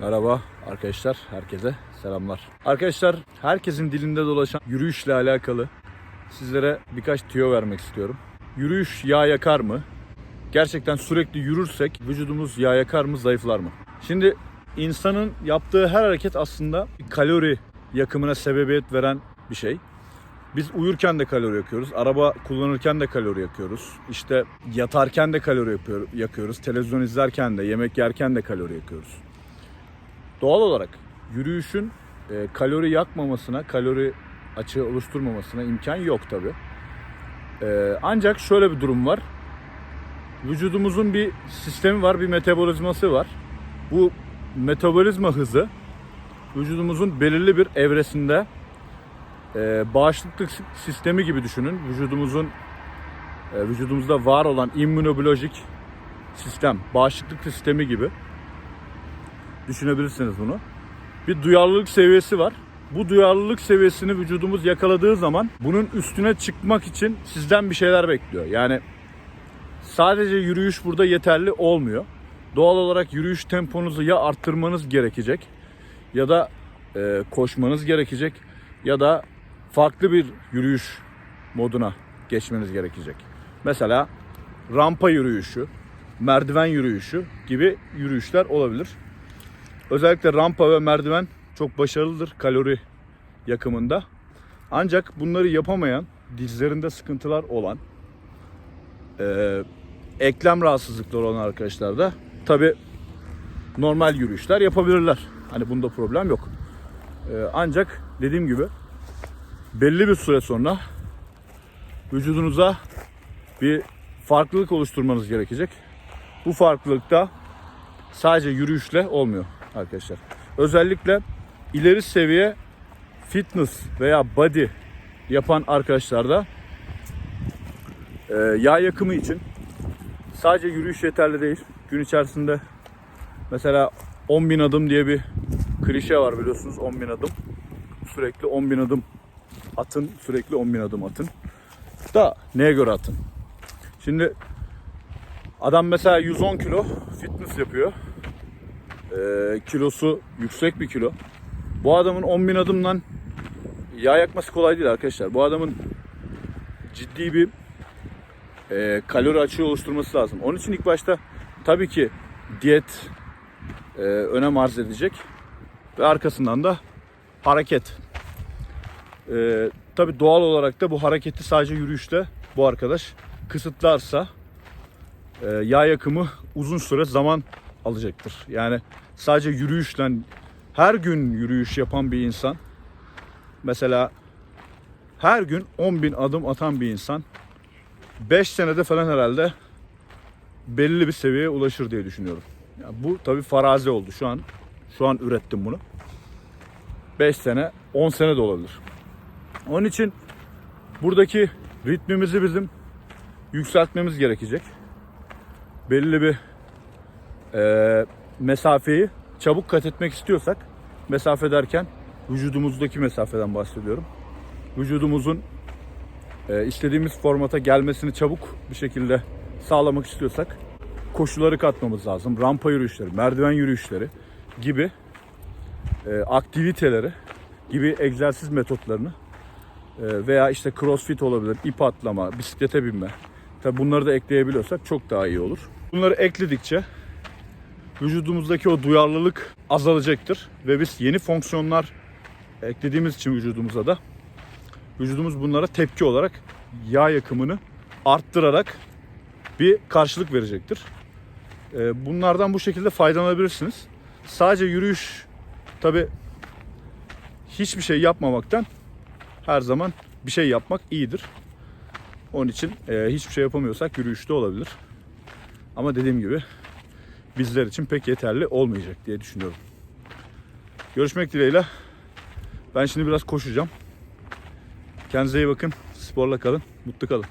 Merhaba arkadaşlar, herkese selamlar. Arkadaşlar, herkesin dilinde dolaşan yürüyüşle alakalı sizlere birkaç tüyo vermek istiyorum. Yürüyüş yağ yakar mı? Gerçekten sürekli yürürsek vücudumuz yağ yakar mı, zayıflar mı? Şimdi insanın yaptığı her hareket aslında kalori yakımına sebebiyet veren bir şey. Biz uyurken de kalori yakıyoruz. Araba kullanırken de kalori yakıyoruz. İşte yatarken de kalori yapıyor, yakıyoruz. Televizyon izlerken de, yemek yerken de kalori yakıyoruz. Doğal olarak yürüyüşün e, kalori yakmamasına, kalori açığı oluşturmamasına imkan yok tabi. ancak şöyle bir durum var. Vücudumuzun bir sistemi var, bir metabolizması var. Bu metabolizma hızı vücudumuzun belirli bir evresinde e, bağışıklık sistemi gibi düşünün. Vücudumuzun e, vücudumuzda var olan immünobiolojik sistem, bağışıklık sistemi gibi düşünebilirsiniz bunu. Bir duyarlılık seviyesi var. Bu duyarlılık seviyesini vücudumuz yakaladığı zaman bunun üstüne çıkmak için sizden bir şeyler bekliyor. Yani sadece yürüyüş burada yeterli olmuyor. Doğal olarak yürüyüş temponuzu ya arttırmanız gerekecek ya da e, koşmanız gerekecek ya da farklı bir yürüyüş moduna geçmeniz gerekecek. Mesela rampa yürüyüşü, merdiven yürüyüşü gibi yürüyüşler olabilir. Özellikle rampa ve merdiven çok başarılıdır kalori yakımında. Ancak bunları yapamayan, dizlerinde sıkıntılar olan, e, eklem rahatsızlıkları olan arkadaşlar da tabi normal yürüyüşler yapabilirler. Hani bunda problem yok. E, ancak dediğim gibi belli bir süre sonra vücudunuza bir farklılık oluşturmanız gerekecek. Bu farklılıkta sadece yürüyüşle olmuyor arkadaşlar. Özellikle ileri seviye fitness veya body yapan arkadaşlarda e, yağ yakımı için sadece yürüyüş yeterli değil. Gün içerisinde mesela 10.000 adım diye bir klişe var biliyorsunuz 10.000 adım. Sürekli 10.000 adım atın, sürekli 10.000 adım atın. Da neye göre atın? Şimdi adam mesela 110 kilo fitness yapıyor. Ee, kilosu yüksek bir kilo. Bu adamın 10.000 adımdan yağ yakması kolay değil arkadaşlar. Bu adamın ciddi bir e, kalori açığı oluşturması lazım. Onun için ilk başta tabii ki diyet e, önem arz edecek ve arkasından da hareket. E, tabii doğal olarak da bu hareketi sadece yürüyüşte bu arkadaş kısıtlarsa e, yağ yakımı uzun süre zaman alacaktır. Yani sadece yürüyüşle her gün yürüyüş yapan bir insan mesela her gün 10 bin adım atan bir insan 5 senede falan herhalde belli bir seviyeye ulaşır diye düşünüyorum. Yani bu tabi farazi oldu şu an. Şu an ürettim bunu. 5 sene, 10 sene de olabilir. Onun için buradaki ritmimizi bizim yükseltmemiz gerekecek. Belli bir e, mesafeyi çabuk kat etmek istiyorsak mesafe derken vücudumuzdaki mesafeden bahsediyorum. Vücudumuzun e, istediğimiz formata gelmesini çabuk bir şekilde sağlamak istiyorsak koşuları katmamız lazım. Rampa yürüyüşleri, merdiven yürüyüşleri gibi e, aktiviteleri gibi egzersiz metotlarını e, veya işte crossfit olabilir, ip atlama, bisiklete binme. Tabi bunları da ekleyebiliyorsak çok daha iyi olur. Bunları ekledikçe vücudumuzdaki o duyarlılık azalacaktır ve biz yeni fonksiyonlar eklediğimiz için vücudumuza da vücudumuz bunlara tepki olarak yağ yakımını arttırarak bir karşılık verecektir. Ee, Bunlardan bu şekilde faydalanabilirsiniz. Sadece yürüyüş tabi hiçbir şey yapmamaktan her zaman bir şey yapmak iyidir. Onun için e, hiçbir şey yapamıyorsak yürüyüşte olabilir. Ama dediğim gibi bizler için pek yeterli olmayacak diye düşünüyorum. Görüşmek dileğiyle. Ben şimdi biraz koşacağım. Kendinize iyi bakın. Sporla kalın. Mutlu kalın.